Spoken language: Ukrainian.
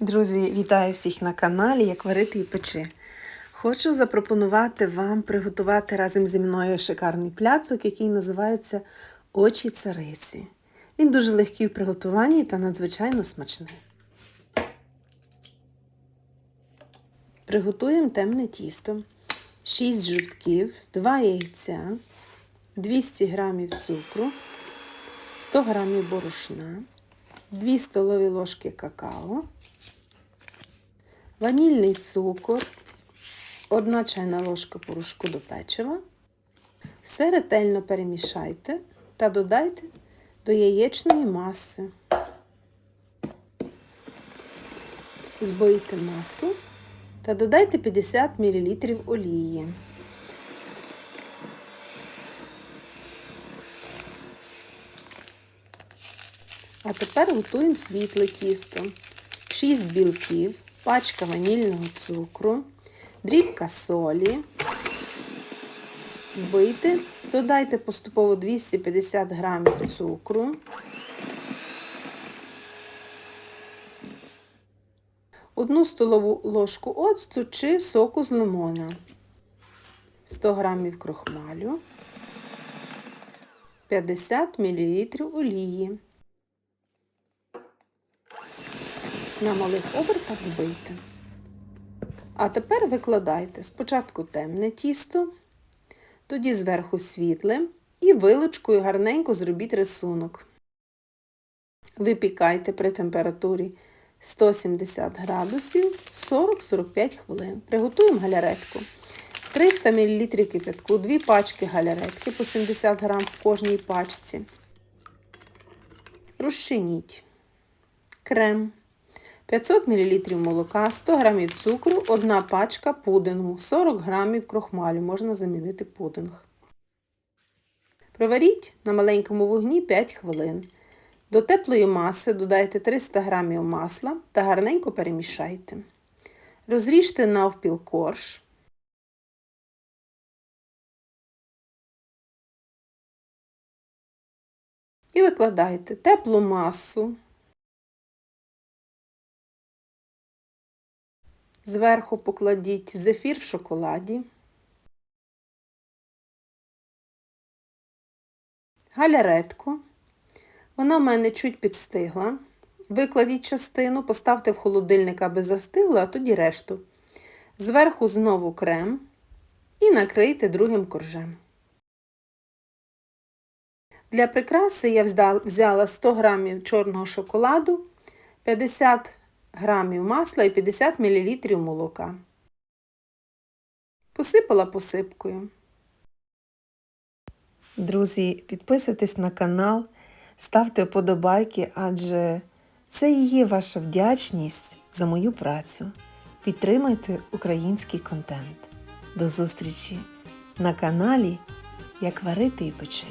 Друзі, вітаю всіх на каналі Як варити і печи. Хочу запропонувати вам приготувати разом зі мною шикарний пляцок, який називається Очі цариці. Він дуже легкий в приготуванні та надзвичайно смачний. Приготуємо темне тісто, 6 жовтків, 2 яйця, 200 г цукру, 100 г борошна, 2 столові ложки какао, ванільний цукор, 1 чайна ложка порошку до печива. Все ретельно перемішайте та додайте до яєчної маси. Збийте масу та додайте 50 мл олії. А тепер готуємо світле тісто. 6 білків, пачка ванільного цукру, дрібка солі. Збийте, додайте поступово 250 грамів цукру. Одну столову ложку оцту чи соку з лимона, 100 грамів крохмалю, 50 мл олії. На малих обертах збийте. А тепер викладайте спочатку темне тісто, тоді зверху світле і вилочкою гарненько зробіть рисунок. Випікайте при температурі 170 градусів 40-45 хвилин. Приготуємо галяретку. 300 мл кипятку, 2 пачки галяретки по 70 г в кожній пачці. Розчиніть крем. 500 мл молока, 100 г цукру, 1 пачка пудингу, 40 г крохмалю, можна замінити пудинг. Проваріть на маленькому вогні 5 хвилин. До теплої маси додайте 300 г масла та гарненько перемішайте. Розріжте навпіл корж. І викладайте теплу масу. Зверху покладіть зефір в шоколаді, галяретку. Вона в мене чуть підстигла. Викладіть частину, поставте в холодильник, аби застигла, а тоді решту. Зверху знову крем і накрийте другим коржем. Для прикраси я взяла 100 г чорного шоколаду, 50 грамів масла і 50 мл молока. Посипала посипкою. Друзі, підписуйтесь на канал, ставте вподобайки, адже це і є ваша вдячність за мою працю. Підтримайте український контент. До зустрічі на каналі Як варити і печи.